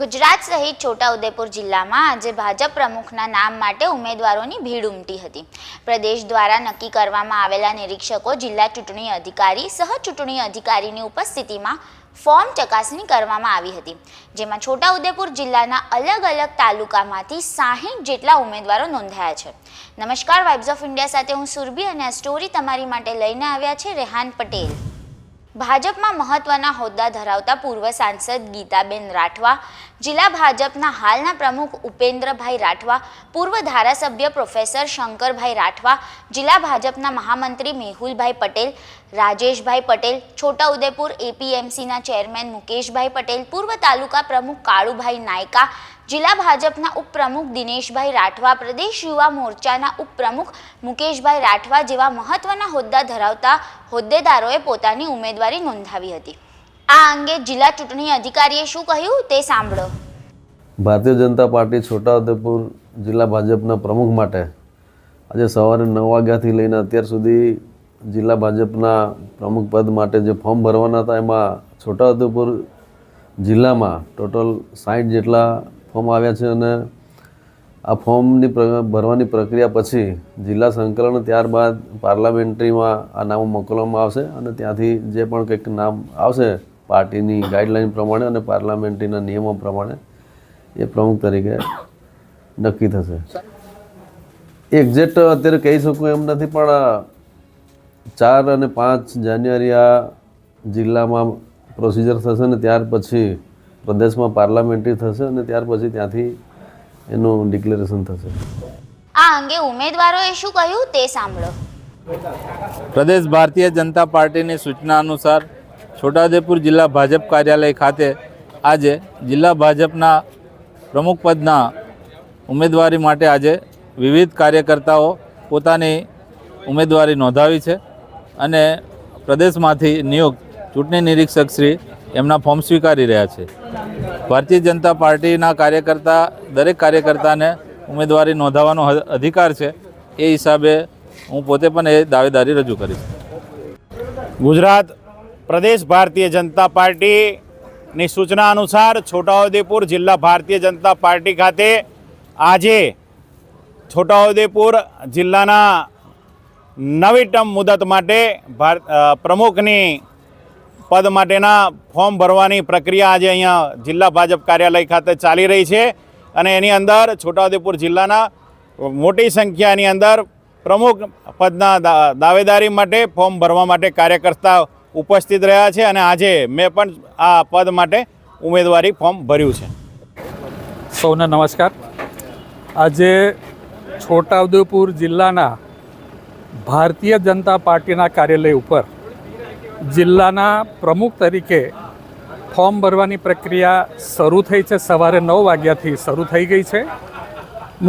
ગુજરાત સહિત છોટાઉદેપુર જિલ્લામાં આજે ભાજપ પ્રમુખના નામ માટે ઉમેદવારોની ભીડ ઉમટી હતી. પ્રદેશ દ્વારા નક્કી કરવામાં આવેલા નિરીક્ષકો, જિલ્લા ચૂંટણી અધિકારી, સહ ચૂંટણી અધિકારીની ઉપસ્થિતિમાં ફોર્મ ચકાસણી કરવામાં આવી હતી. જેમાં છોટાઉદેપુર જિલ્લાના અલગ અલગ તાલુકામાંથી સાહીઠ જેટલા ઉમેદવારો નોંધાયા છે. નમસ્કાર વાઇબ્સ ઓફ ઇન્ડિયા સાથે હું સુરભી અને આ સ્ટોરી તમારી માટે લઈને આવ્યા છે રેહાન પટેલ. ભાજપમાં મહત્વના હોદ્દા ધરાવતા પૂર્વ સાંસદ ગીતાબેન રાઠવા, જિલ્લા ભાજપના હાલના પ્રમુખ ઉપેન્દ્રભાઈ રાઠવા, પૂર્વ ધારાસભ્ય પ્રોફેસર શંકરભાઈ રાઠવા, જિલ્લા ભાજપના મહામંત્રી મેહુલભાઈ પટેલ, રાજેશભાઈ પટેલ છોટાઉદેપુર એપીએમસીના ચેરમેન મુકેશભાઈ પટેલ, પૂર્વ તાલુકા પ્રમુખ કાળુભાઈ નાયકા જિલ્લા ભાજપના ઉપપ્રમુખ દિનેશભાઈ રાઠવા, પ્રદેશ યુવા મોરચાના ઉપપ્રમુખ મુકેશભાઈ રાઠવા જેવા મહત્વના હોદ્દા ધરાવતા હોદ્દેદારોએ પોતાની ઉમેદવારી નોંધાવી હતી. આ અંગે જિલ્લા ચૂંટણી અધિકારીએ શું કહ્યું તે સાંભળો. ભારતીય જનતા પાર્ટી છોટાઉદેપુર જિલ્લા ભાજપના પ્રમુખ માટે આજે સવારે નવ વાગ્યાથી લઈને અત્યાર સુધી જિલ્લા ભાજપના પ્રમુખ પદ માટે જે ફોર્મ ભરવાના હતા, એમાં છોટાઉદેપુર જિલ્લામાં ટોટલ સાઠ જેટલા ફોર્મ આવ્યા છે અને આ ફોર્મની ભરવાની પ્રક્રિયા પછી જિલ્લા સંકલન ત્યારબાદ પાર્લામેન્ટરીમાં આ નામો મોકલવામાં આવશે અને ત્યાંથી જે પણ કંઈક નામ આવશે પાર્ટીની ગાઈડલાઈન પ્રમાણે અને પાર્લામેન્ટરીના નિયમો પ્રમાણે એ પ્રમુખ તરીકે નક્કી થશે. એક્ઝેક્ટ અત્યારે કહી શકું એમ નથી, પણ ચાર અને પાંચ જાન્યુઆરી આ જિલ્લામાં પ્રોસિજર થશે ને ત્યાર પછી પ્રદેશમાં પાર્લામેન્ટરી થશે અને ત્યાર પછી ત્યાંથી એનું ડિક્લેરેશન થશે. આ અંગે ઉમેદવારોએ શું કહ્યું તે સાંભળો. પ્રદેશ ભારતીય જનતા પાર્ટીની સૂચના અનુસાર છોટાઉદેપુર જિલ્લા ભાજપ કાર્યાલય ખાતે આજે જિલ્લા ભાજપના પ્રમુખ પદના ઉમેદવારી માટે આજે વિવિધ કાર્યકર્તાઓ પોતાની ઉમેદવારી નોંધાવી છે અને પ્રદેશમાંથી નિયુક્ત ચૂંટણી નિરીક્ષક શ્રી એમના ફોર્મ સ્વીકારી રહ્યા છે. ભારતીય જનતા પાર્ટીના કાર્યકર્તા, દરેક કાર્યકર્તાને ઉમેદવારી નોંધાવવાનો અધિકાર છે. એ હિસાબે હું પોતે પણ એ દાવેદારી રજૂ કરીશ. ગુજરાત, પ્રદેશ ભારતીય જનતા પાર્ટીની સૂચના અનુસાર છોટાઉદેપુર જિલ્લા ભારતીય જનતા પાર્ટી ખાતે આજે છોટાઉદેપુર જિલ્લાના નવી ટર્મ મુદત માટે પ્રમુખની પદ માટેના ફોર્મ ભરવાની પ્રક્રિયા આજે અહીંયા જિલ્લા ભાજપ કાર્યાલય ખાતે ચાલી રહી છે અને એની અંદર છોટાઉદેપુર જિલ્લાના મોટી સંખ્યાની અંદર પ્રમુખ પદના દાવેદારી માટે ફોર્મ ભરવા માટે કાર્યકર્તા ઉપસ્થિત રહ્યા છે અને આજે મેં પણ આ પદ માટે ઉમેદવારી ફોર્મ ભર્યું છે. સૌને નમસ્કાર. આજે છોટાઉદેપુર જિલ્લાના ભારતીય જનતા પાર્ટીના કાર્યાલય ઉપર જિલ્લાના પ્રમુખ તરીકે ફોર્મ ભરવાની પ્રક્રિયા શરૂ થઈ છે. સવારે નવ વાગ્યાથી શરૂ થઈ ગઈ છે.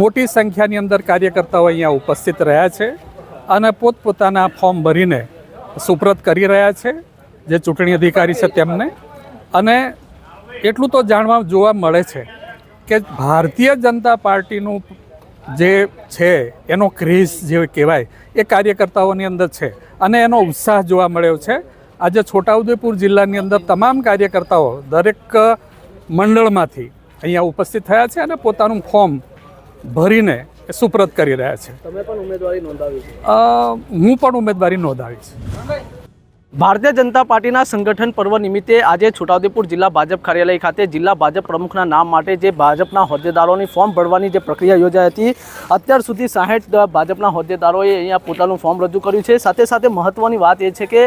મોટી સંખ્યાની અંદર કાર્યકર્તાઓ અહીંયા ઉપસ્થિત રહ્યા છે અને પોતપોતાના ફોર્મ ભરીને સુપ્રત કરી રહ્યા છે, જે ચૂંટણી અધિકારી છે તેમને. અને એટલું તો જાણવા જોવા મળે છે કે ભારતીય જનતા પાર્ટીનું જે છે, એનો ક્રેઝ જે કહેવાય, એ કાર્યકર્તાઓની અંદર છે અને એનો ઉત્સાહ જોવા મળ્યો છે. આજે છોટાઉદેપુર જિલ્લાની અંદર તમામ કાર્યકર્તાઓ દરેક મંડળમાંથી અહીંયા ઉપસ્થિત થયા છે અને પોતાનું ફોર્મ ભરીને એ સુપ્રત કરી રહ્યા છે. તમે પણ ઉમેદવારી નોંધાવી હું પણ ઉમેદવારી નોંધાવી છે ભારતીય જનતા પાર્ટીના સંગઠન પર્વ નિમિત્તે આજે છોટાઉદેપુર જિલ્લા ભાજપ કાર્યાલય ખાતે જિલ્લા ભાજપ પ્રમુખના નામ માટે જે ભાજપના હોદ્દેદારોની ફોર્મ ભરવાની જે પ્રક્રિયા યોજાઈ હતી, અત્યાર સુધી સાહીઠ ભાજપના હોદ્દેદારોએ અહીંયા પોતાનું ફોર્મ રજૂ કર્યું છે. સાથે સાથે મહત્વની વાત એ છે કે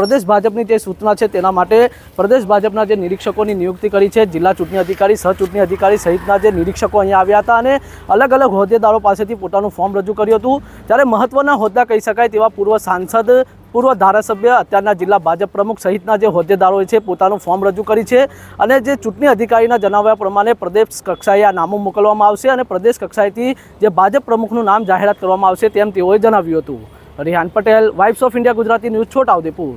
પ્રદેશ ભાજપની જે સૂચના છે તેના માટે પ્રદેશ ભાજપના જે નિરીક્ષકોની નિયુક્તિ કરી છે, જિલ્લા ચૂંટણી અધિકારી, સહચૂંટણી અધિકારી સહિતના જે નિરીક્ષકો અહીંયા આવ્યા હતા અને અલગ અલગ હોદ્દેદારો પાસેથી પોતાનું ફોર્મ રજૂ કર્યું હતું. ત્યારે મહત્વના હોદ્દા કહી શકાય તેવા પૂર્વ સાંસદ પૂર્વ ધારાસભ્ય, અત્યારના જિલ્લા ભાજપ પ્રમુખ સહિતના જે હોદ્દેદારો છે, પોતાનું ફોર્મ રજૂ કરી છે અને જે ચૂંટણી અધિકારીના જણાવ્યા પ્રમાણે પ્રદેશ કક્ષાએ આ નામો મોકલવામાં આવશે અને પ્રદેશ કક્ષાએથી જે ભાજપ પ્રમુખનું નામ જાહેરાત કરવામાં આવશે તેમ તેઓએ જણાવ્યું હતું. Rihan Patel vibes of India Gujarati news, Chhotaudepur.